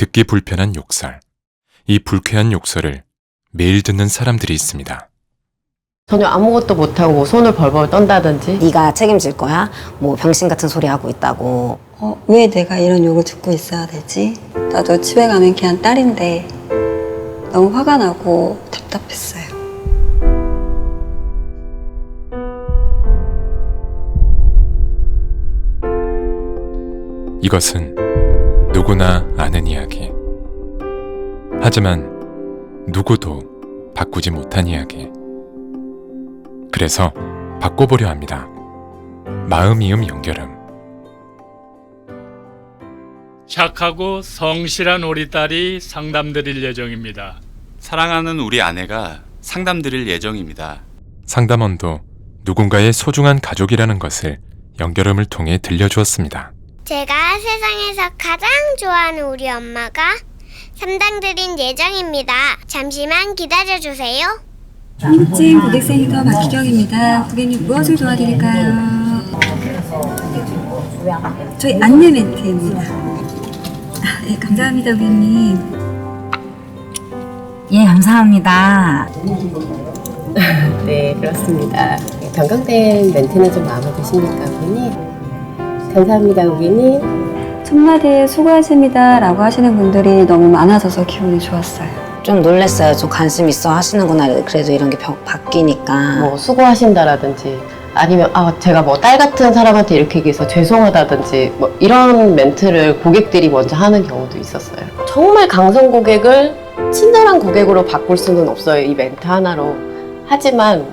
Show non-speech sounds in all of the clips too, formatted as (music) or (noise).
듣기 불편한 욕설. 이 불쾌한 욕설을 매일 듣는 사람들이 있습니다. 전혀 아무것도 못하고 뭐 손을 벌벌 떤다든지 네가 책임질 거야? 뭐 병신 같은 소리 하고 있다고. 어, 왜 내가 이런 욕을 듣고 있어야 되지? 나도 집에 가면 그냥 딸인데 너무 화가 나고 답답했어요. 이것은 누구나 아는 이야기. 하지만 누구도 바꾸지 못한 이야기. 그래서 바꿔보려 합니다. 마음 이음 연결음. 착하고 성실한 우리 딸이 상담 드릴 예정입니다. 사랑하는 우리 아내가 상담 드릴 예정입니다. 상담원도 누군가의 소중한 가족이라는 것을 연결음을 통해 들려주었습니다. 제가 세상에서 가장 좋아하는 우리 엄마가 삼당드린 예정입니다. 잠시만 기다려주세요. 찐 고객센터 박희경입니다. 고객님 무엇을 도와드릴까요? 저희 안내 멘트입니다. 아, 네, 감사합니다, 고객님. 예, 감사합니다. (laughs) 네 그렇습니다. 변경된 멘트는 좀 마음에 드십니까 고객님? 감사합니다 고객님. 첫마디에 수고하십니다 라고 하시는 분들이 너무 많아져서 기분이 좋았어요. 좀 놀랬어요. 좀 관심 있어 하시는구나. 그래도 이런 게 바, 바뀌니까. 뭐 수고하신다라든지 아니면 아 제가 뭐 딸 같은 사람한테 이렇게 얘기해서 죄송하다든지 뭐 이런 멘트를 고객들이 먼저 하는 경우도 있었어요. 정말 강성 고객을 친절한 고객으로 바꿀 수는 없어요. 이 멘트 하나로. 하지만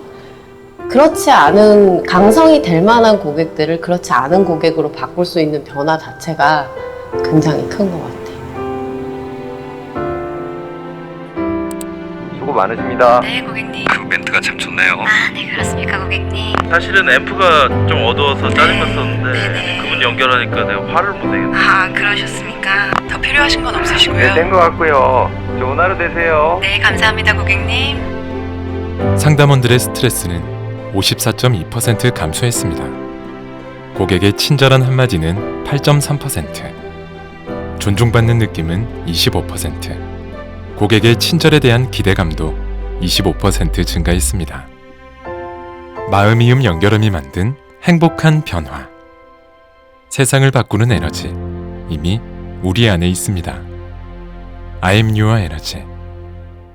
그렇지 않은 강성이 될 만한 고객들을 그렇지 않은 고객으로 바꿀 수 있는 변화 자체가 굉장히 큰 것 같아요. 수고 많으십니다. 네, 고객님. 그 멘트가 참 좋네요. 아, 네, 그렇습니까, 고객님. 사실은 앰프가 좀 어두워서 짜증났었는데 네네. 그분 연결하니까 내가 화를 못 내겠네. 아, 그러셨습니까? 더 필요하신 건 없으시고요. 네, 된것 같고요. 좋은 하루 되세요. 네, 감사합니다, 고객님. 상담원들의 스트레스는 54.2% 감소했습니다. 고객의 친절한 한마디는 8.3%, 존중받는 느낌은 25%, 고객의 친절에 대한 기대감도 25% 증가했습니다. 마음이음 연결음이 만든 행복한 변화. 세상을 바꾸는 에너지 이미 우리 안에 있습니다. I am your energy.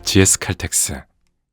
GS 칼텍스